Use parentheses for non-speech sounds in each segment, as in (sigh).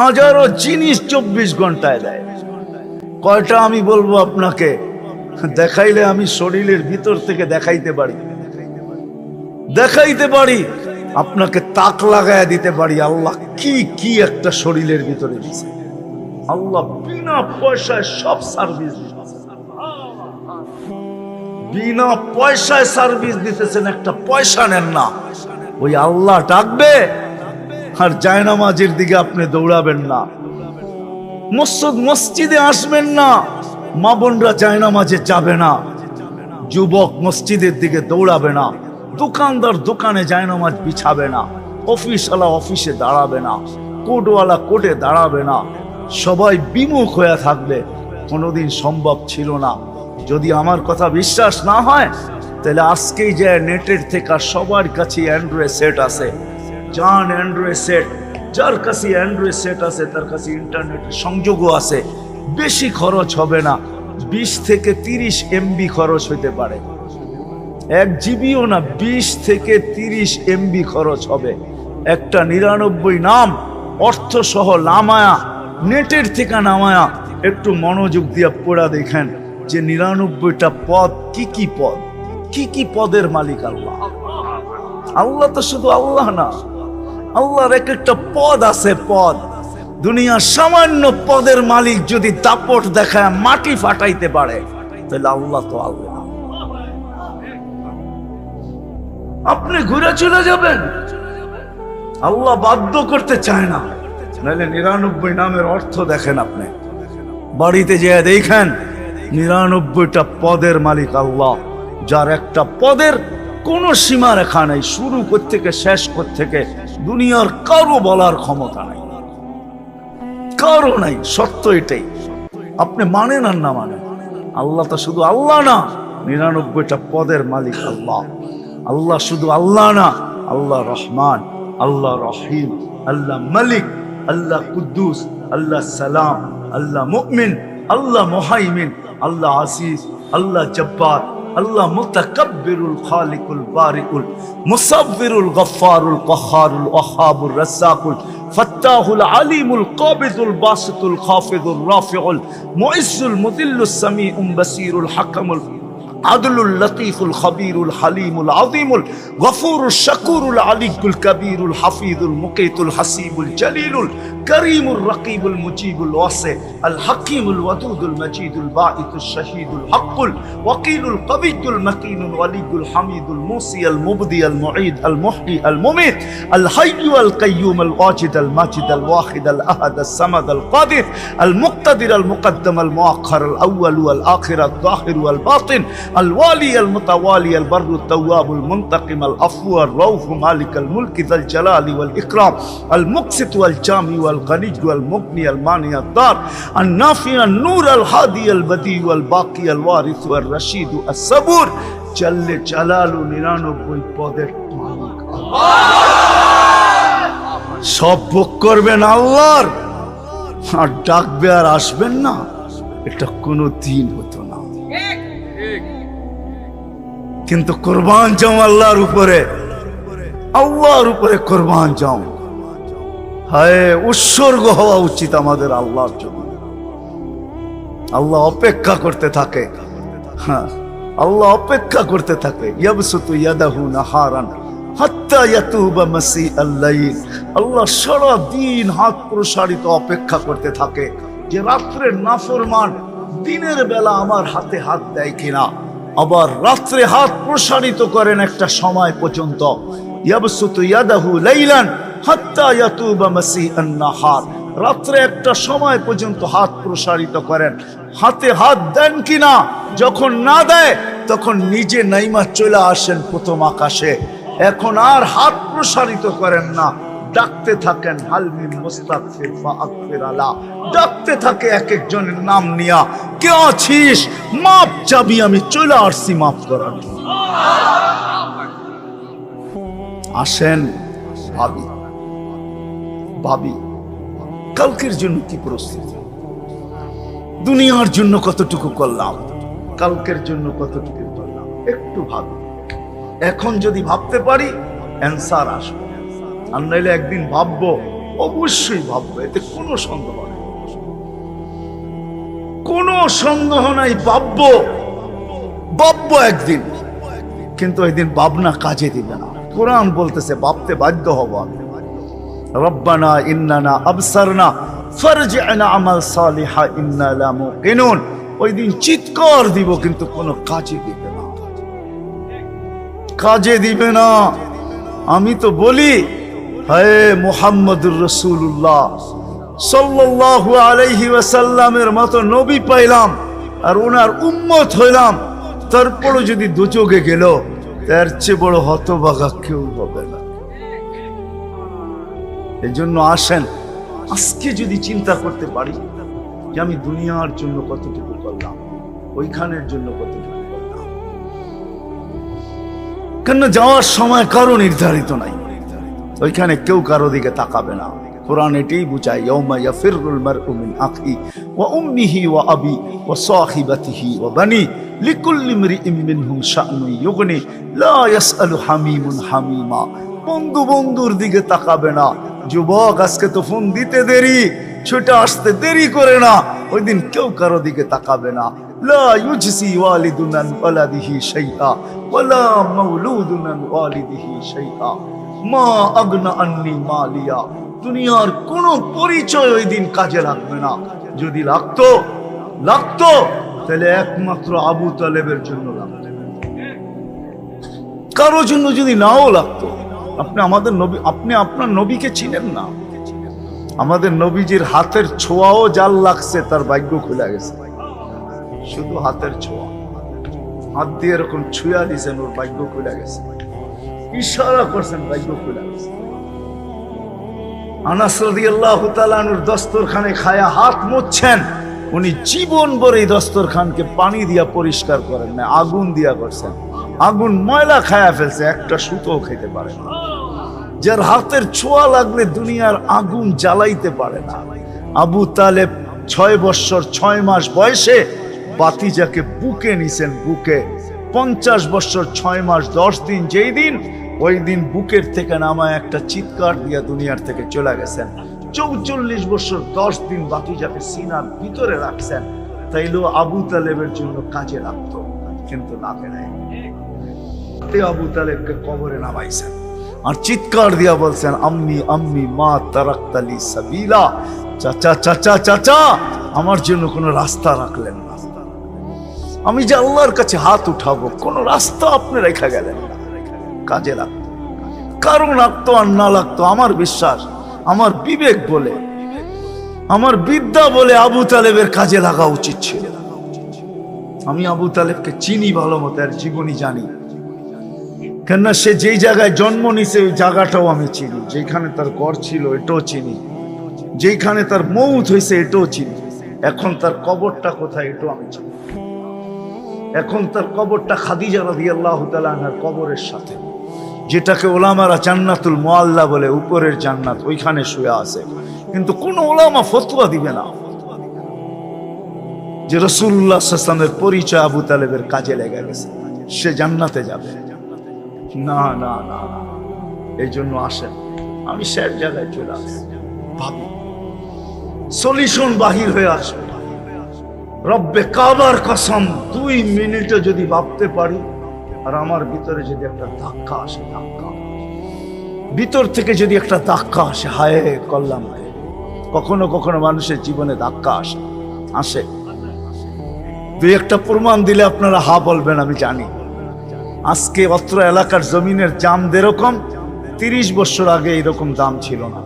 হাজারো জিনিস চব্বিশ ঘন্টায় দেয়। কয়টা আমি বলব আপনাকে? দেখাইলে আমি শরীরের ভিতর থেকে দেখাইতে পারি। দেখাইতে পারি, আপনাকে তাক লাগায় দিতে পারি। আল্লাহ কি কি একটা শরীরের ভিতরে দিছে। আল্লাহ বিনা পয়সায় সব সার্ভিস বিনা পয়সায় সার্ভিস দিতেছেন, একটা পয়সা নেন না। ওই আল্লাহ ডাকবে আর জায়নামাজের দিকে আপনি দৌড়াবেন না। মসজিদ মসজিদে আসবেন না। মা বোনরা জায়নামাজে যাবে না। যুবক মসজিদের দিকে দৌড়াবে না। দোকানদার দোকানে জায়নামাজ বিছাবে না। অফিসওয়ালা অফিসে দাঁড়াবে না। কোর্টওয়ালা কোর্টে দাঁড়াবে না। সবাই বিমুখ হয়ে থাকবে। কোনোদিন সম্ভব ছিল না। যদি আমার কথা বিশ্বাস না হয়, তাহলে আজকেই যে নেটের থেকে সবার কাছে অ্যান্ড্রয়েড সেট আছে। যান অ্যান্ড্রয়েড সেট যার কাছে অ্যান্ড্রয়েড সেট আছে, তার কাছে ইন্টারনেটের সংযোগও আছে। বেশি খরচ হবে না, বিশ থেকে তিরিশ এমবি খরচ হইতে পারে। এক জিবিও না, বিশ থেকে তিরিশ এমবি খরচ হবে। একটা নিরানব্বই নাম অর্থ সহ নামায়া নেটের থেকে নামায়া একটু মনোযোগ দিয়ে পড়া দেখেন যে নিরানব্বইটা পদ কি কি পদ? কি কি পদের মালিক আল্লাহ? আল্লাহ তো শুধু আল্লাহ না। আল্লাহর এক একটা পদ আছে পদ। দুনিয়ার সামান্য পদের মালিক যদি দাপট দেখায়, মাটি ফাটাইতে পারে, তাহলে আল্লাহ তো আল্লাহ। আপনি ঘুরে চলে যাবেন। আল্লাহ বাধ্য করতে চায় না। নাহলে নিরানব্বই নামের অর্থ দেখেন আপনি। বাড়িতে যেয়ে দেখেন, নিরানব্বইটা পদের মালিক আল্লাহ। যার একটা পদের কোনো সীমা রেখা নেই, শুরু থেকে শেষ থেকে দুনিয়ার কারও বলার ক্ষমতা নাই। কারও নাই সত্য এটাই। আপনি মানেন আর না মানেন? আল্লাহ তো শুধু আল্লাহ না, নিরানব্বইটা পদের মালিক আল্লাহ। আল্লাহ শুধু আল্লাহ না, আল্লাহ রহমান, আল্লাহ রহিম, আল্লাহ মালিক, আল্লাহ কুদ্দুস, আল্লাহ সালাম, আল্লাহ মুমিন, আল্লাহ মোহাইমিন, আল্লাহ আসিস আল্লাহ জব্বার। আল্লাহ মুতাকাব্বিরুল খালিকুল বারিকুল মুসাব্বিরুল গফফারুল কহারুল ওয়াহাবুর রাজ্জাকুল ফাত্তাহুল আলিমুল কাবিদুল বাসিতুল খাফিদুর রাফিউল মুইসুল মুদিল্লুস সামিউম বাসিরুল হাকামুল عدل اللطيف الخبير الحليم العظيم الغفور الشكور العلي الكبير الحفيظ المقيت الحسيب الجليل الكريم الرقيب المجيب الواسع الحكيم الودود المجيد الباعث الشهيد الحق الوكيل القوي المكين الولي الحميد الموصي المبدي المعيد المحيي المميت الحي القيوم الواجد الماجد الواحد الاحد الصمد القادر المقتدر المقدم المؤخر الاول والاخر الظاهر والباطن الوالي المتوالي البر التواب المنتقم العفو الروف مالك الملك ذا الجلال والإكرام المقسط والجامي والغني والمغني المانع الدار النافع النور الهادي البديع والباقي الوارث والرشيد الصبور جل جلال নিরানব্বই পদের মালিক সব ভোগ করবেন আল্লাহর আর ডাকবে আর আসবেন না এটা কোনো দিন হতো না কিন্তু কোরবান যাও আল্লাহর উপরে। আল্লাহর উপরে কোরবান যাও হায়, উৎসর্গ হওয়া উচিত আমাদের আল্লাহর জন্য। আল্লাহ অপেক্ষা করতে থাকে। হ্যাঁ আল্লাহ অপেক্ষা করতে থাকে। ইয়াবসুতু ইয়াদাহু নাহারান হাত্তা ইয়াতুবা মাসি আল্লাহ সারা দিন হাত প্রসারিত অপেক্ষা করতে থাকে যে রাত্রের নাফরমান দিনের বেলা আমার হাতে হাত দেয় কিনা। আবার রাত্রে হাত প্রসারিত করেন একটা সময় পর্যন্ত। রাত্রে একটা সময় পর্যন্ত হাত প্রসারিত করেন। হাতে হাত দেন কিনা যখন না দেয়, তখন নিজে নাইমা চলে আসেন প্রথম আকাশে। এখন আর হাত প্রসারিত করেন না। ডাকতে থাকেন হালমিন মুস্তাগফির ফাগফির আলা। ডাকতে থাকে এক একজনের নাম নিয়া, কে আছিস? মাপ চাবি, আমি চলে আসছি, মাপ করার আসেন ভাবি। ভাবি, কালকের জন্য কি প্রস্তুতি? দুনিয়ার জন্য কতটুকু করলাম? কালকের জন্য কতটুকু করলাম? একটু ভাবি। এখন যদি ভাবতে পারি, অ্যান্সার আসবে। আর নাইলে একদিন ভাববো, অবশ্যই ভাববো, এতে কোনো সন্দেহ নেই। কোনো সন্দেহ নাই, ভাববো ভাববো একদিন। কিন্তু ওই দিন ভাবনা কাজে দিবে না। কোরআন বলতেছে, ভাবতে বাধ্য হব আমি। রব্বানা ইন্নানা আবসারনা ফারজি'না আমাল সালিহা ইন্না লা ওই দিন চিৎকার দিব, কিন্তু কোনো কাজে দিবে না। কাজে দিবে না। আমি তো বলি হে মুহাম্মদুর রসুল্লাহ সাল্লাল্লাহু আলাইহি ওয়াসাল্লামের মতো নবী পাইলাম আর ওনার উম্মত হইলাম। তারপরও যদি দুচোগে গেল, তার চেয়ে বড় হতবাগা কেউ হবে না। এই জন্য আসেন, আজকে যদি চিন্তা করতে পারি যে আমি দুনিয়ার জন্য কতটুকু করলাম, ওইখানের জন্য কতটুকু করলাম। কেন যাওয়ার সময় কারও নির্ধারিত নাই। ওইখানে কেউ কারও দিকে তাকাবে না। কোরআন এটাই বুঝায়, ইয়াউমা ইয়াফিরুল মারউ মিন আখি ওয়া উম্মিহি ওয়া আবি ওয়া সাহিবাতিহি ওয়া বানি লিকুল্লি ইমরিইন মিনহুম শা'নু ইউগনি, লা ইয়াসআলু হামিমুন হামিমা। বন্ধু বন্ধুর দিকে তাকাবে না। যুবক, আজকে তো ফোন দিতে দেরি, ছুটে আসতে দেরি করে না। ওই দিন কেউ কারও দিকে তাকাবে না। লা ইউজসি ওয়ালিদুনান ওয়ালাদিহি শাইআ ওয়া লা আন ওয়ালিদিহি শাইআ মা আগনা আন্নি মালিয়া। দুনিয়ার কোন পরিচয় ওই দিন কাজে লাগবে না। যদি লাগতো লাগতো, তাহলে একমাত্র আবু তালেবের জন্য লাগতো। কারও জন্য যদি নাও লাগতো, আপনি আমাদের নবী, আপনি আপনার নবীকে চিনেন না। আমাদের নবীজির হাতের ছোঁয়াও জাল লাগছে, তার ভাগ্য খুলে গেছে। শুধু হাতের ছোঁয়া। হাত দিয়ে এরকম ছুঁয়া দিয়েছেন, ওর ভাগ্য খুলে গেছে। ইশারা করছেন ভাগ্য খুলে যার হাতের ছোঁয়া লাগলে দুনিয়ার আগুন জ্বালাইতে পারে না। আবু তালেব ছয় বৎসর, ছয় মাস বয়সে বাতিজাকে বুকে নিছেন, বুকে। পঞ্চাশ বৎসর, ছয় মাস, দশ দিন যেই দিন ওই দিন বুকের থেকে নামায় একটা চিৎকার দিয়া দুনিয়ার থেকে চলে গেছেন। চৌচল্লিশ বছর, দশ দিন বাতিজাকে সিনার ভিতরে রাখছেন, তাইলেও আবু তালেবের জন্য কাজে লাগতো, কিন্তু লাগে নাই। আবু তালেবকে কবরে নামাইছেন আর চিৎকার দিয়া বলছেন, আম্মি আম্মি, মা তারাক্তালি সাবিলা। চাচা চাচা চাচা, আমার জন্য কোনো রাস্তা রাখলেন না। আমি যে আল্লাহর কাছে হাত উঠাবো, কোন রাস্তা আপনি রেখা গেলেন না। কাজে লাগতো। কারণ লাগতো আর না লাগতো আমার বিশ্বাস, আমার বিবেক বলে, আমার বিদ্যা বলে আবু তালেবের কাজে লাগা উচিত ছিল। আমি আবু তালেবকে চিনি ভালো মতো আর জীবনী জানি। কেননা সে যেই জায়গায় জন্ম নিছে ওই জায়গাটাও আমি চিনি। যেখানে তার ঘর ছিল, এটাও চিনি। যেখানে তার মৌত হয়েছে, এটাও চিনি। এখন তার কবরটা কোথায়, এটাও আমি চিনি। এখন তার কবরটা খাদিজা আল্লাহ তালার কবরের সাথে। যেটাকে ওলামারা জান্নাতুল মোয়াল্লা বলে, উপরের জান্নাত ওইখানে শুয়ে আছে। কিন্তু কোন ওলামা ফতুয়া দিবে না। যে রসুল্লাহ সাল্লামের পরিচয় আবু তালেবের কাজে লেগে গেছে। সে জান্নাতে যাবে। না না না এই জন্য আসেন আমি শেষ জায়গায় চলে আসি। ভাবি সলিউশন বাহির হয়ে আসবে। রব্বে কাবার কসম, দুই মিনিটে যদি ভাবতে পারি আর আমার ভিতরে যদি একটা ধাক্কা আসে, ধাক্কা। ভিতর থেকে যদি একটা ধাক্কা আসে, হায় করলাম কখনো কখনো মানুষের জীবনে ধাক্কা আসে আসে। দুই একটা প্রমাণ দিলে আপনারা হা বলবেন, আমি জানি। আজকে অত্র এলাকার জমিনের দাম যেরকম, তিরিশ বছর আগে এরকম দাম ছিল না।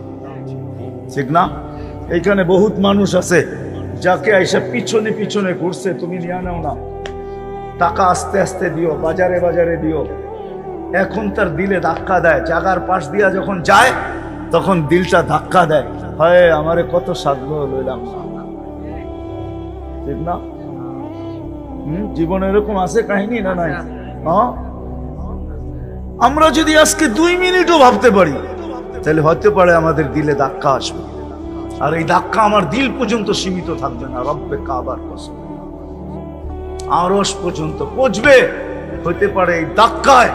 ঠিক না? এইখানে বহুত মানুষ আছে, যাকে আইসা পিছনে পিছনে ঘুরছে, তুমি নিয়ে নাও না। টাকা আস্তে আস্তে দিও, বাজারে বাজারে দিও। এখন তার দিলে ধাক্কা দেয়। জাগার পাশ দিয়া যখন যায়, তখন দিলটা ধাক্কা দেয়। হয়, আমারে কত সাধ্য লইলাম ঠিক না? হম, জীবনে এরকম আছে কাহিনী না নাই? হ্যাঁ? আমরা যদি আজকে দুই মিনিটও ভাবতে পারি, তাহলে হতে পারে আমাদের দিলে ধাক্কা আসবে। আর এই ধাক্কা আমার দিল পর্যন্ত সীমিত থাকবে না। রব্বে কাবার কসম। আরস পর্যন্ত পচবে হতে পারে এই ধাক্কায়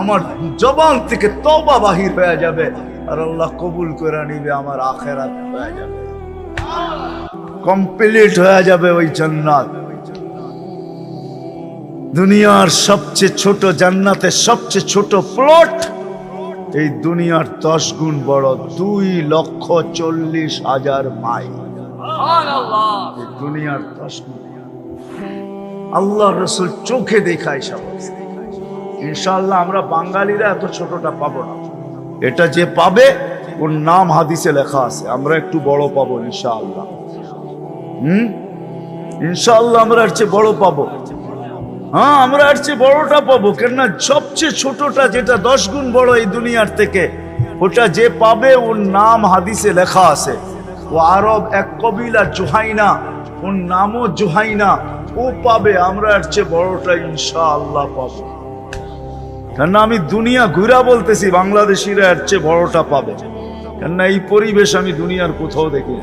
আমার জবান থেকে তবা বাহির হয়ে যাবে আর আল্লাহ কবুল করে নিবে আমার আখেরাত হয়ে যাবে। কমপ্লিট হয়ে যাবে ওই জান্নাত। দুনিয়ার সবচেয়ে ছোট জান্নাতের সবচেয়ে ছোট প্লট এই দুনিয়ার দশ গুণ বড় দুই লক্ষ চল্লিশ হাজার মাইল। দুনিয়ার দশ গুণ আল্লাহ রসুল চোখে দেখায় সব ইনশাল্লাহ আমরা বাঙালিরা এত ছোটটা পাবো না। এটা যে পাবে, ওর নাম হাদিসে লেখা আছে, আমরা একটু বড় পাবো ইনশাআল্লাহ। হুম? ইনশাআল্লাহ আমরা এর চেয়ে বড় পাবো। হ্যাঁ আমরা এর বড়টা পাবো, কেননা সবচেয়ে ছোটটা যেটা দশ গুণ বড় এই দুনিয়ার থেকে, ওটা যে পাবে, ওর নাম হাদিসে লেখা আছে। ও আরব এক কবিলা জোহাইনা, ওর নামও জোহাইনা। ও পাবে, আমরা এর চেয়ে বড়টা ইনশাআল্লাহ পাবো। কেননা আমি দুনিয়া ঘুরা বলতেছি, বাংলাদেশিরা এর চেয়ে বড়টা পাবে। কেননা এই পরিবেশ আমি দুনিয়ার কোথাও দেখি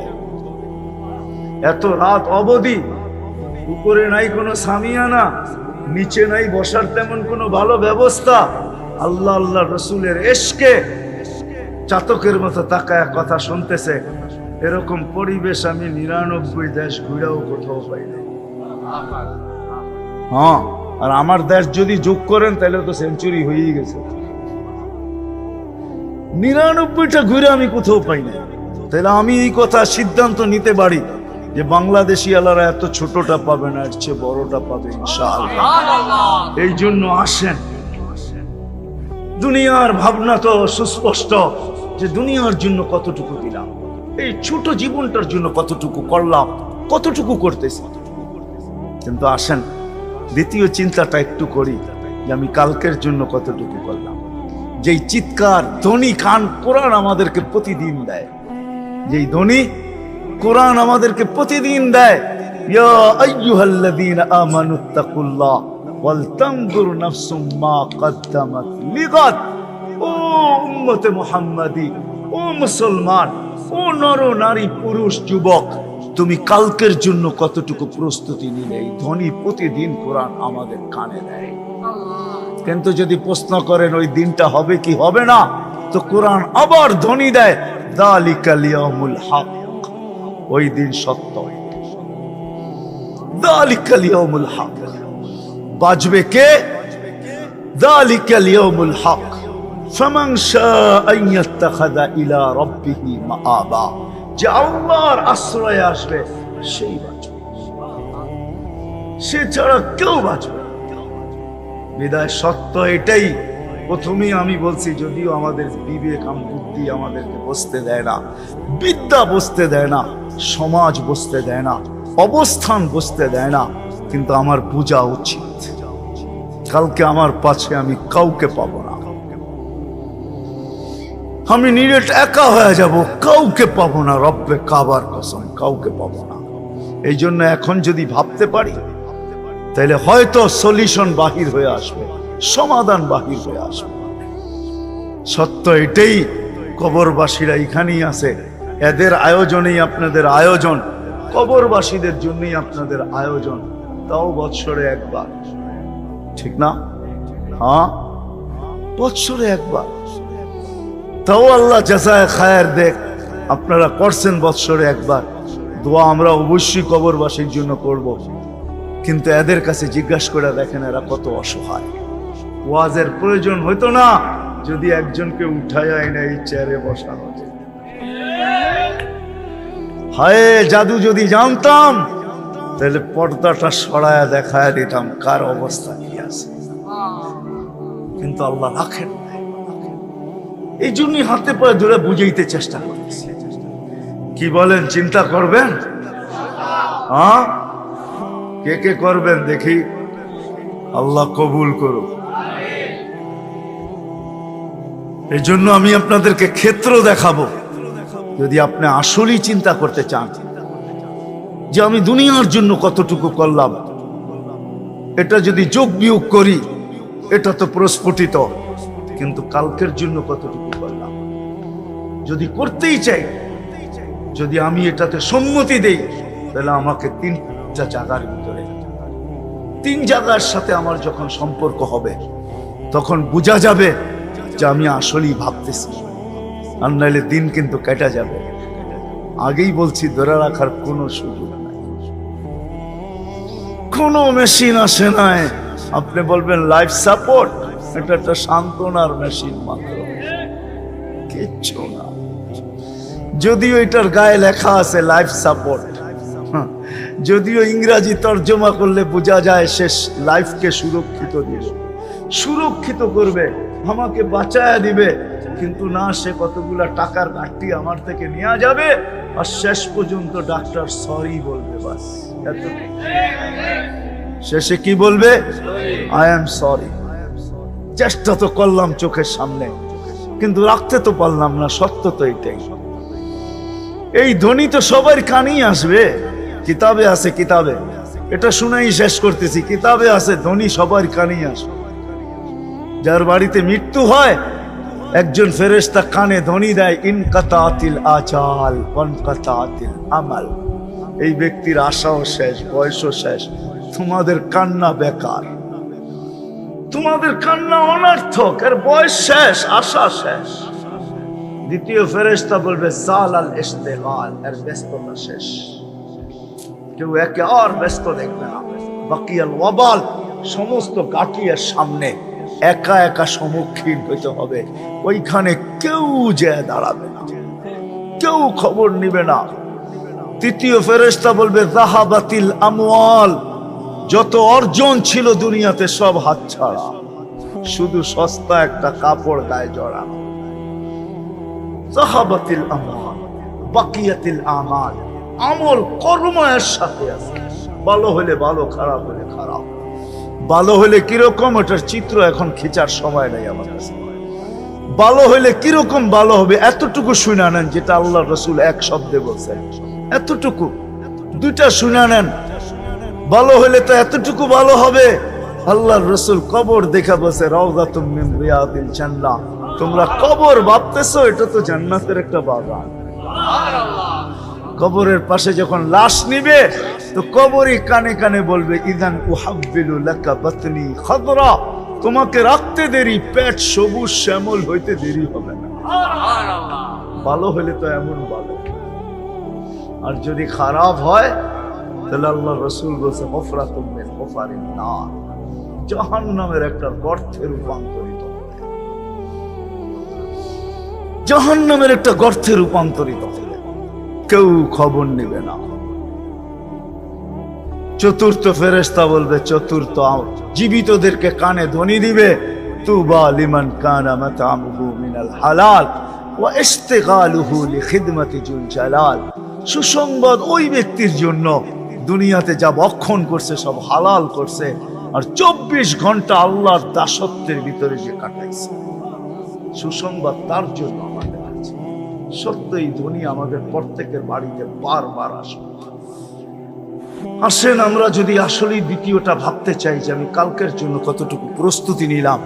এত রাত অবধি উপরে নাই কোনো সামিয়ানা, নিচে নাই বসার তেমন কোনো ভালো ব্যবস্থা। আল্লাহ আল্লাহ রসুলের এসকে চাতকের মতো তাকায় কথা শুনতেছে। এরকম পরিবেশ আমি নিরানব্বই দেশ ঘুরেও কোথাও পাই নাই হ্যাঁ আর আমার দেশ যদি যোগ করেন তাহলে তো সেঞ্চুরি হয়েই গেছে। নিরানব্বইটা ঘুরে আমি কোথাও পাই না তাহলে আমি এই কথা সিদ্ধান্ত নিতে পারি যে বাংলাদেশি আলারা এত ছোটটা পাবে না এর চেয়ে বড়টা পাবে এই জন্য আসেন। দুনিয়ার ভাবনা তো সুস্পষ্ট যে দুনিয়ার জন্য কতটুকু দিলাম এই ছোট জীবনটার জন্য কতটুকু করলাম কতটুকু করতেছি। কিন্তু আসেন, দ্বিতীয় চিন্তাটা একটু করি যে আমি কালকের জন্য কতটুকু করলাম। যেই চিৎকার ধ্বনি কান কোরআন আমাদেরকে প্রতিদিন দেয়। যেই ধ্বনি কোরআন আমাদেরকে প্রতিদিন দেয় মুসলমান, ও নর নারী পুরুষ যুবক তুমি কালকের জন্য কতটুকু প্রস্তুতি নিলে? ধ্বনি প্রতিদিন কোরআন আমাদের কানে দেয়। কিন্তু যদি প্রশ্ন করেন, ওই দিনটা হবে কি হবে না? তো কোরআন আবার ধনী দেয় দালিকাল ইয়াউমুল হক। ওই দিন সত্য দালিকাল ইয়াউমুল হক। বাজবে কে? দালিকাল ইয়াউমুল হক। ফামান শাআ ইয়াত্তাখাযা ইলা রাব্বিহি মাআবা। যে আল্লাহর আশ্রয়ে আসবে, সেই বাঁচবে। সে ছাড়া কেউ বাঁচবে বিদায় সত্য এটাই। প্রথমেই আমি বলছি, যদিও আমাদের বিবেক বুদ্ধি আমাদেরকে বসতে দেয় না, বিদ্যা বসতে দেয় না, সমাজ বসতে দেয় না, অবস্থান বসতে দেয় না, কিন্তু আমার বোঝা উচিত। কালকে আমার পাশে আমি কাউকে পাবো না। আমি নিরেট একা হয়ে যাব। কাউকে পাবো না, রব্বে কাবার কসম, কাউকে পাবো না। এই জন্য এখন যদি ভাবতে পারি তাহলে হয়তো সলিউশন বাহির হয়ে আসবে, সমাধান বাহির হয়ে আসবে। সত্য এটাই, কবরবাসীরা এখানেই আছে। এদের আয়োজনেই আপনাদের আয়োজন, কবরবাসীদের জন্যই আপনাদের আয়োজন। তাও বৎসরে একবার। ঠিক না? হ্যাঁ? বৎসরে একবার। তাও আল্লাহ জাজায় খায়ের দেখ, আপনারা করছেন বৎসরে একবার দোয়া আমরা অবশ্যই কবরবাসীর জন্য করব। কিন্তু এদের কাছে জিজ্ঞাসা করে দেখেন এরা কত অসহায় ওয়াজের প্রয়োজন হইতো না, যদি একজনকে উঠায় না এই চেয়ারে বসানো। হায়, জাদু যদি জানতাম, তাহলে পর্দাটা সরায়া দেখায় দিতাম কার অবস্থা কি আছে কিন্তু আল্লাহ রাখেন। এই জন্যই হাতে পায়ে ধরে বুঝাইতে চেষ্টা করতেছি। কি বলেন, চিন্তা করবেন? হ্যাঁ? কে কে করবেন দেখি। আল্লাহ কবুল করুক। এই জন্য আমি আপনাদেরকে ক্ষেত্র দেখাবো। যদি আপনি আসলেই চিন্তা করতে চান যে আমি দুনিয়ার জন্য কতটুকু করলাম, এটা যদি যোগ বিয়োগ করি, এটা তো প্রস্ফুটিত, কিন্তু কালকের জন্য কতটুকু যদি করতেই চাই, যদি আমি এটাতে সম্মতি দেই, তাহলে আমাকে তিনটা জায়গার ভিতরে, তিন জায়গার সাথে আমার যখন সম্পর্ক হবে, তখন বোঝা যাবে যে আমি আসলেই ভাবতেছি। আর নাইলে দিন কিন্তু কেটা যাবে। আগেই বলছি, ধরে রাখার কোনো সুযোগ নাই। কোনো মেশিন আসে নাই। আপনি বলবেন লাইফ সাপোর্ট এটা একটা সান্ত্বনার মেশিন মাত্র। কিচ্ছু না। যদিও এটার গায়ে লেখা আছে লাইফ সাপোর্ট যদিও ইংরাজি তর্জমা করলে বোঝা যায় শেষ লাইফকে সুরক্ষিত দিয়ে। সুরক্ষিত করবে, আমাকে বাঁচায়া দিবে, কিন্তু না, সে কতগুলা টাকার ঘাটতি আমার থেকে নেওয়া যাবে, আর শেষ পর্যন্ত ডাক্তার সরি বলবে বাস। এতটুকু। শেষে কি বলবে? আই এম সরি চেষ্টা তো করলাম চোখের সামনে, কিন্তু রাখতে তো পারলাম না, সত্য তো এটাই। এই ধ্বনি তো সবার কানেই আসবে। কিতাবে আছে, কিতাবে। এটা শুনেই শেষ করতেছি। কিতাবে আছে, ধ্বনি সবার কানেই আসবে। যার বাড়িতে মৃত্যু হয়, একজন ফেরেশতা কানে ধ্বনি দেয়, ইনকাতাতিল আচাল কনকাতাতিল আমাল। এই ব্যক্তির আশাও শেষ, বয়সও শেষ। তোমাদের কান্না বেকার। তোমাদের কান্না অনার্থক, এর বয়স শেষ, আশা শেষ। দ্বিতীয় ফেরেশতা বলবে জাল আল ইস্তেগাল এর ব্যস্ততা শেষ। কেউ একে আর ব্যস্ত দেখবে না। বাকি আল ওয়াবাল, সমস্ত গাঠিয়ার সামনে একা একা সম্মুখীন হইতে হবে। ওইখানে কেউ যে দাঁড়াবে না, কেউ খবর নিবে না। তৃতীয় ফেরেশতা বলবে জাহাবাতিল আমওয়াল, যত অর্জন ছিল দুনিয়াতে সব হাতছাড়া। শুধু সস্তা একটা কাপড় গায়ে জড়ানো। জাহাবাতিল আমাল, বাকিয়াতিল আমাল। আমল কর্মের সাথে আছে। ভালো হলে ভালো, খারাপ হলে খারাপ। ভালো হলে কীরকম ওটার চিত্র এখন খিচার সময় নেই আমার কাছে। ভালো হলে কীরকম ভালো হবে, এতটুকু শুনে নেন যেটা আল্লাহ রসুল এক শব্দে বলছেন। এতটুকু। দুইটা শুনে নেন। ভালো হলে তো এতটুকু ভালো হবে। আল্লাহর রসুল কবর দেখা বসে রওদা তুমি তোমরা কবর ভাবতেছো, এটা তো জান্নাতের একটা বাগান। কবরের পাশে যখন লাশ নিবে, তো কবরই কানে কানে বলবে, ইদান উহাব্বিলু লাকা বাতনি খদরা। তোমাকে রাখতে দেরি, পেট সবুজ শ্যামল হইতে দেরি হবে না। ভালো হলে তো এমন ভালো। আর যদি খারাপ হয় তাহলে আল্লাহ রসুল বলছে হফরা তুমি না জাহান নামের একটা রূপান্তরিত জাহান নামের একটা রূপান্তরিত কেউ খবর নেবে না। চতুর্থ ফেরেস্তা বলবে, চতুর্থ জীবিতদেরকে কানে ধ্বনি দিবে, তুবা লিমান কানা মাতামুহু মিনাল হালাল ওয়া ইস্তিগালুহু লিখিদমাতি জুল জালাল। সুসংবাদ ওই ব্যক্তির জন্য দুনিয়াতে যা বক্ষণ করছে, সব হালাল করছে, আর চব্বিশ ঘণ্টা আল্লাহর দাসত্বের ভিতরে যে কাটাইছে। সুসংবাদ তার জন্য আমাদের আছে। সত্য এই ধ্বনি আমাদের প্রত্যেকের বাড়িতে বারবার আসবে আসেন, আমরা যদি আসলেই দ্বিতীয়টা ভাবতে চাই যে আমি কালকের জন্য কতটুকু প্রস্তুতি নিলাম,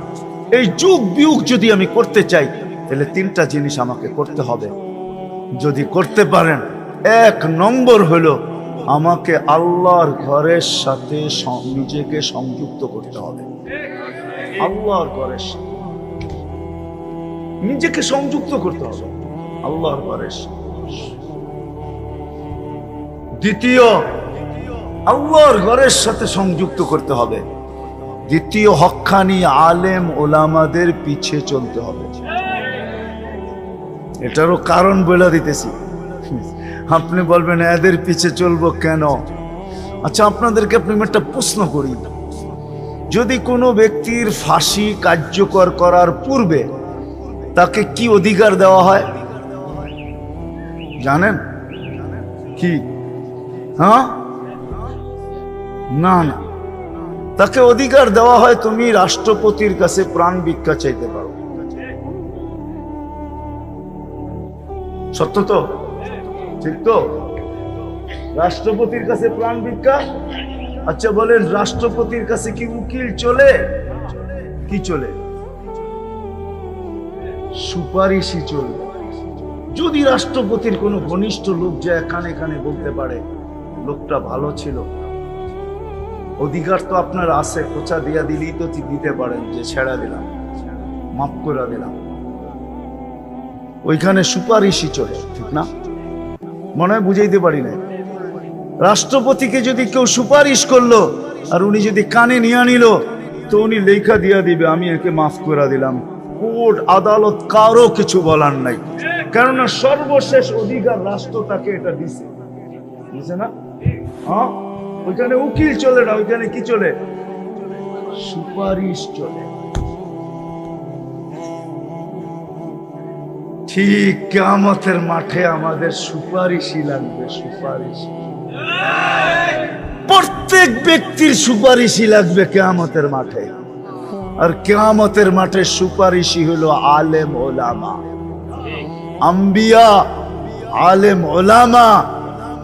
এই যুগ বিয়োগ যদি আমি করতে চাই, তাহলে তিনটা জিনিস আমাকে করতে হবে। যদি করতে পারেন, এক নম্বর হলো আমাকে আল্লাহর ঘরের সাথে নিজেকে সংযুক্ত করতে হবে। আল্লাহর ঘরের সাথে। নিজেকে সংযুক্ত করতে হবে। আল্লাহর ঘরের দ্বিতীয়, আল্লাহর ঘরের সাথে সংযুক্ত করতে হবে। দ্বিতীয় হক্কানি আলেম ওলামাদের পিছিয়ে চলতে হবে। এটারও কারণ বলে দিতেছি। আপনি বলবেন, এদের পিছে চলবো কেন? আচ্ছা আপনাদেরকে আপনি একটা প্রশ্ন করি। যদি কোনো ব্যক্তির ফাঁসি কার্যকর করার পূর্বে তাকে কি অধিকার দেওয়া হয়? জানেন? কি? হ্যাঁ? না না। তাকে অধিকার দেওয়া হয় তুমি রাষ্ট্রপতির কাছে প্রাণ ভিক্ষা চাইতে পারো। সত্য তো? ঠিক তো? রাষ্ট্রপতির কাছে প্রাণ ভিক্ষা? আচ্ছা বলেন, রাষ্ট্রপতির কাছে কি উকিল চলে? কি চলে? সুপারিশই চলবে যদি রাষ্ট্রপতির কোনো ঘনিষ্ঠ লোক যায়, কানে কানে বলতে পারে, লোকটা ভালো ছিল। অধিকার তো আপনার আছে, খোঁচা দিয়া দিলেই তো দিতে পারেন, যে ছেড়া দিলাম, মাফ করে দিলাম। ওইখানে সুপারিশই চলে, ঠিক না? মনে হয় বুঝাইতে পারি না রাষ্ট্রপতিকে যদি কেউ সুপারিশ করল, আর উনি যদি কানে নিয়ে নিল, তো উনি লেখা দিয়া দিবে, আমি একে মাফ করে দিলাম। কোর্ট আদালত কারও কিছু বলার নাই। কেননা সর্বশেষ অধিকার রাষ্ট্র তাকে এটা দিছে। বুঝছে না? হ্যাঁ? ওইখানে উকিল চলে না, ওইখানে কি চলে? সুপারিশ চলে। ঠিক কেয়ামতের মাঠে আমাদের সুপারিশই লাগবে, সুপারিশ। প্রত্যেক ব্যক্তির সুপারিশই লাগবে কেয়ামতের মাঠে। আর কেয়ামতের মাঠে সুপারিশই হলো আলেম ওলামা। আম্বিয়া, আলেম ওলামা,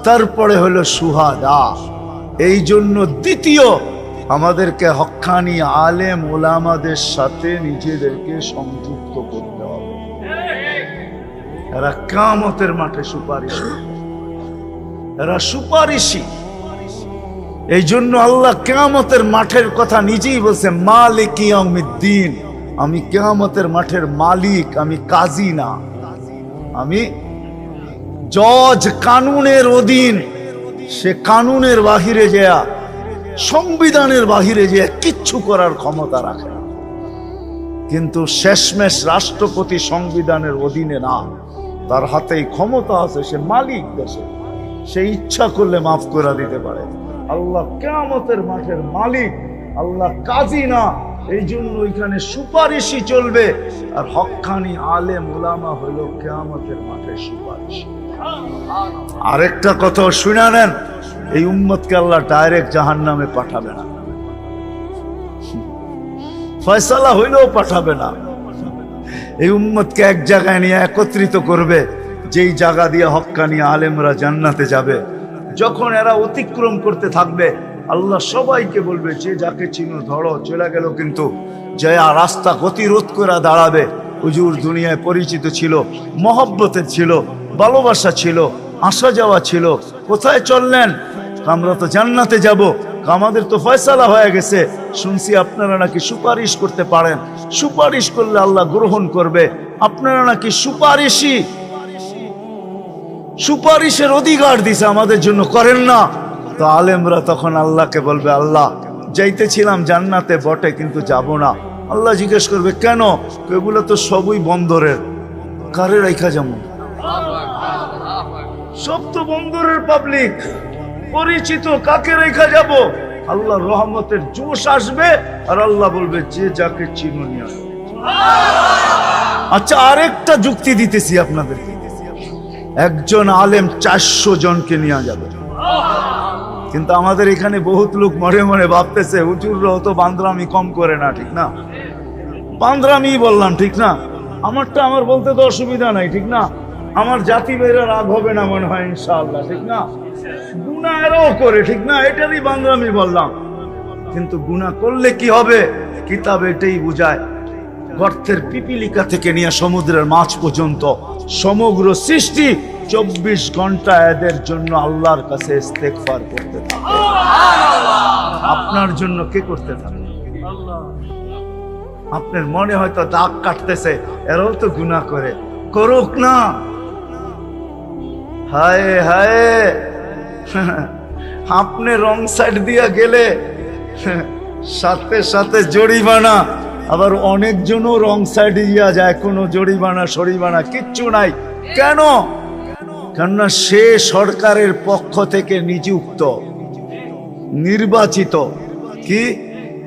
তারপরে হলো সুহাদা। এই জন্য দ্বিতীয়, আমাদেরকে হক্কানি আলেম ওলামাদের সাথে নিজেদেরকে সংযুক্ত করতে এরা কামতের মাঠে সুপারিশ। এরা সুপারিশই এই জন্য আল্লাহ কেয়ামতের মাঠের কথা নিজেই বলছে, মালিক দিন আমি কেয়ামতের মাঠের মালিক, আমি কাজী না। আমি জজ কানুনের অধীন, সে কানুনের বাহিরে যেয়া, সংবিধানের বাহিরে যেয়া কিচ্ছু করার ক্ষমতা রাখে না। কিন্তু শেষমেশ রাষ্ট্রপতি সংবিধানের অধীনে না। তার হাতেই ক্ষমতা আছে, সে মালিক দেশে। সে ইচ্ছা করলে মাফ করে দিতে পারে। আল্লাহ কেয়ামতের মাঠের মালিক, আল্লাহ কাজী না। এই জন্য ওইখানে সুপারিশই চলবে। আর হক্কানি আলে মোলামা হলো কেয়ামতের মাঠের সুপারিশ। আরেকটা কথা শুনে নেন, এই উম্মতকে আল্লাহ ডাইরেক্ট জাহান নামে পাঠাবে না। ফয়সালা হইলেও পাঠাবে না। এই উম্মতকে এক জায়গায় নিয়ে একত্রিত করবে, যেই জায়গা দিয়ে হক্কানি আলেমরা জান্নাতে যাবে। যখন এরা অতিক্রম করতে থাকবে, আল্লাহ সবাইকে বলবে, যে যাকে চিনো, ধরো, চলে গেল কিন্তু। জয়া রাস্তা গতিরোধ করে দাঁড়াবে। হুজুর দুনিয়ায় পরিচিত ছিল, মহব্বতের ছিল, ভালোবাসা ছিল, আসা যাওয়া ছিল। কোথায় চললেন? আমরা তো জান্নাতে যাব। আমাদের তো ফয়সালা হয়ে গেছে। শুনছি আপনারা নাকি সুপারিশ করতে পারেন। সুপারিশ করলে আল্লাহ গ্রহণ করবে। আপনারা নাকি সুপারিশই? সুপারিশের অধিকার দিছে আমাদের জন্য, করেন না। তো আলেমরা তখন আল্লাহকে বলবে, আল্লাহ, যাইতেছিলাম জান্নাতে, বটে, কিন্তু যাব না। আল্লাহ জিজ্ঞেস করবে, কেন? এগুলো তো সবই বন্দরের। কারে রেখা যেমন সব তো বন্দরের পাবলিক পরিচিত কাকে রেখা যাব? আল্লাহ রহমতের জোশ আসবে আর আল্লাহ বলবে, যে যাকে চিনো নিয়ে আসো। আচ্ছা আরেকটা যুক্তি দিতেছি আপনাদের একজন আলেম চারশো জনকে নিয়ে যাবে। কিন্তু আমাদের এখানে বহুত লোক মরে মরে ভাবতেছে হুজুররাও তো বান্দরামি কম করে না, ঠিক না? বান্দরামি বললাম, ঠিক না? আমারটা আমার বলতে তো অসুবিধা নাই, ঠিক না? আমার জাতি বেরা রাগ হবে না মনে হয়, ইনশাআল্লাহ, ঠিক না? গুণা এরাও করে ঠিক না? এটারই বান্দরামি বললাম। কিন্তু গুণা করলে কি হবে? কিতাব এটাই বুঝায় গর্তের পিপিলিকা থেকে নিয়ে সমুদ্রের মাছ পর্যন্ত সমগ্র সৃষ্টি চব্বিশ ঘণ্টা এদের জন্য আল্লাহর কাছে করতে থাকে। আপনার জন্য কে করতে থাকে? আপনার মনে হয়তো দাগ কাটতেছে এরাও তো গুণা করে। করুক না। হায় হায়। (laughs) আপনি রং সাইড দিয়া গেলে সাথে সাথে জরিমানা। আবার অনেকজনও রং সাইডে দিয়া যায়, কোনো জরিমানা, সরিমানা কিচ্ছু নাই। কেন? কেননা সে সরকারের পক্ষ থেকে নিযুক্ত, নির্বাচিত। কি?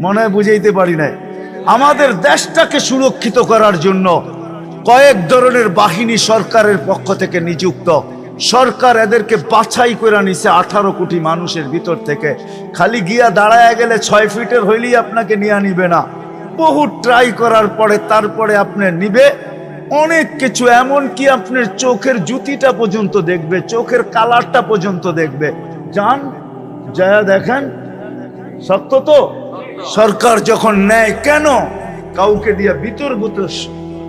মনে বুঝাইতে পারি নাই। আমাদের দেশটাকে সুরক্ষিত করার জন্য কয়েক ধরনের বাহিনী সরকারের পক্ষ থেকে নিযুক্ত। সরকার এদেরকে বাছাই করে নিছে আঠারো কোটি মানুষের ভিতর থেকে। খালি গিয়া দাঁড়ায় গেলে ছয় ফিটের হইলেই আপনাকে নিয়ে নিবে না। বহু ট্রাই করার পরে তারপরে আপনি নিবে। অনেক কিছু এমন কি আপনার চোখের জুতিটা পর্যন্ত দেখবে, চোখের কালারটা পর্যন্ত দেখবে। যান যা দেখেন। সত্য তো? সরকার যখন নেয়, কেন? কাউকে দিয়ে বিতর্কিত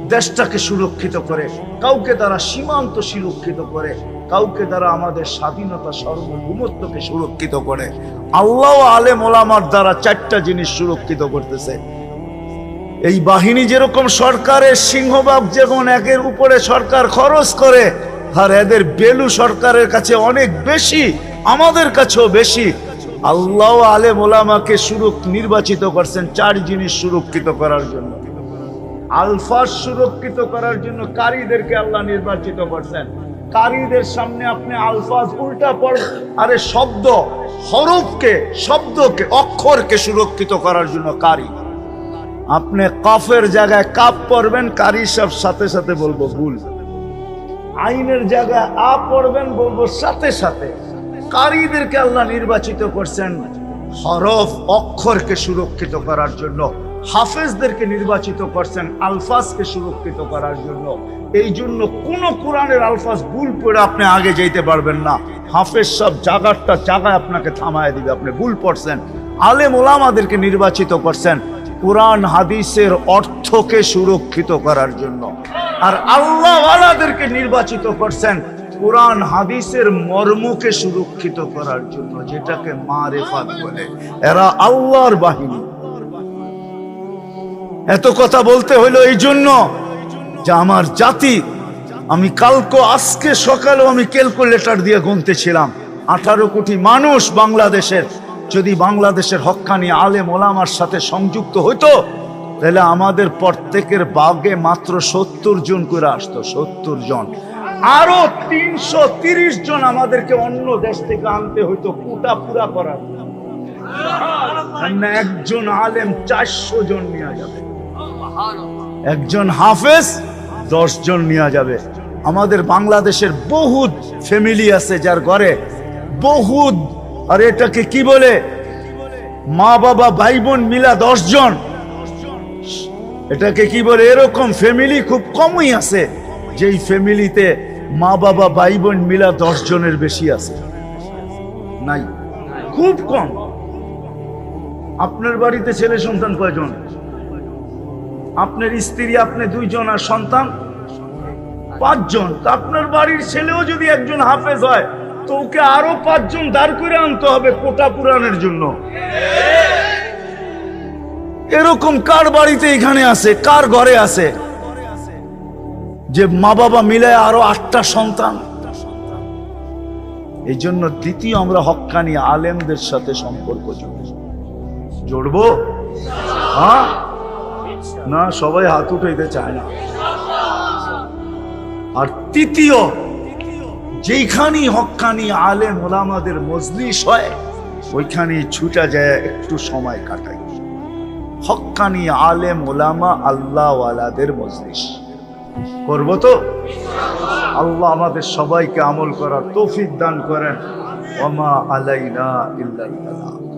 দেশটাকে সুরক্ষিত করে, কাউকে তারা সীমান্ত সুরক্ষিত করে। কাউকে দ্বারা আমাদের স্বাধীনতা সার্বভৌমত্বকে সুরক্ষিত করে, আল্লাহ আলেম ওলামার দ্বারা চারটা জিনিস সুরক্ষিত করতেছে। এই বাহিনী যেরকম সরকারের সিংহবাগ যেমন একের উপরে সরকার খরচ করে, আর এদের বেলু সরকারের কাছে অনেক বেশি, আমাদের কাছেও বেশি, আল্লাহ আলে ওলামাকে সুরক, নির্বাচিত করছেন চার জিনিস সুরক্ষিত করার জন্য। আলফাজ সুরক্ষিত করার জন্য কারীদেরকে আল্লাহ নির্বাচিত করছেন। কারীদের সামনে আপনি আলফাজ উল্টা পড় আরে শব্দ, হরফকে, শব্দকে, অক্ষরকে সুরক্ষিত করার জন্য কারি। আপনি কফের জায়গায় কাপ পড়বেন কারি সব সাথে সাথে বলব ভুল। আইনের জায়গায় আ পড়বেন বলব সাথে সাথে। কারীদেরকে আল্লাহ নির্বাচিত করছেন হরফ, অক্ষরকে সুরক্ষিত করার জন্য। হাফেজদেরকে নির্বাচিত করছেন, আলফাজকে সুরক্ষিত করার জন্য। এই জন্য কোন কোরআনের আলফাজ ভুল পড়ে আপনি আগে যেতে পারবেন না। হাফেজ সব জাগারটা জায়গায় আপনাকে থামায় দিবে, আপনি ভুল পড়ছেন। আলেম ওলামাদেরকে নির্বাচিত করছেন, কোরআন, হাদিসের অর্থকে সুরক্ষিত করার জন্য। আর আল্লাহওয়ালাদেরকে নির্বাচিত করছেন, কোরআন, হাদিসের মর্মকে সুরক্ষিত করার জন্য, যেটাকে মারেফাত বলে। এরা আল্লাহর বাহিনী। এত কথা বলতে হইল এই জন্য যে আমার জাতি, আমি কালকে, আজকে সকালেও আমি ক্যালকুলেটর দিয়ে গুনতেছিলাম। আঠারো কোটি মানুষ বাংলাদেশের, যদি বাংলাদেশের হক্কানি আলেম ওলামার সাথে সংযুক্ত হইতো, তাহলে আমাদের প্রত্যেকের বাগে মাত্র সত্তর জন করে আসতো, সত্তর জন। আরও তিনশো জন আমাদেরকে অন্য দেশ থেকে আনতে হইতো, পুটা পুরা করার। একজন আলেম চারশো জন নেওয়া যাবে। একজন হাফেজ দশ জন নেওয়া যাবে। আমাদের বাংলাদেশের বহুত ফ্যামিলি আছে যার ঘরে বহুত, আর এটাকে কি বলে? মা, বাবা ভাই বোন মিলা দশ জন এটাকে কি বলে? এরকম ফ্যামিলি খুব কমই আছে, যেই ফ্যামিলিতে মা, বাবা ভাই বোন মিলা দশ জনের বেশি আছে। নাই। খুব কম। আপনার বাড়িতে ছেলে সন্তান কয়জন? আপনার স্ত্রী, আপনি দুইজন আর সন্তান? পাঁচজন। আপনার বাড়ির ছেলেও যদি একজন হাফেজ হয়, তো ওকে আরও পাঁচজন দাঁড় করে আনতে হবে কোটা পুরাণের জন্য। এরকম কার বাড়িতে এখানে আছে, কার ঘরে আছে? যে মা বাবা মিলে আরও আটটা সন্তান। এই জন্য দ্বিতীয় আমরা হক্কানি আলেমদের সাথে সম্পর্ক জড়ব। জড়বো? হ্যাঁ? না, সবাই হাত উঠাইতে চায় না। আর তৃতীয়, যেইখানেই হকানি আলে মোলামাদের মজলিস হয় ওইখানে ছুটা যায়, একটু সময় কাটাই। হক্কানি আলেম ওলামা আল্লাহওয়ালাদের মজলিস। করব তো? আল্লাহ আমাদের সবাইকে আমল করার তৌফিক দান করেন। ওমা আলাইনা ইল্লাল বালাগ।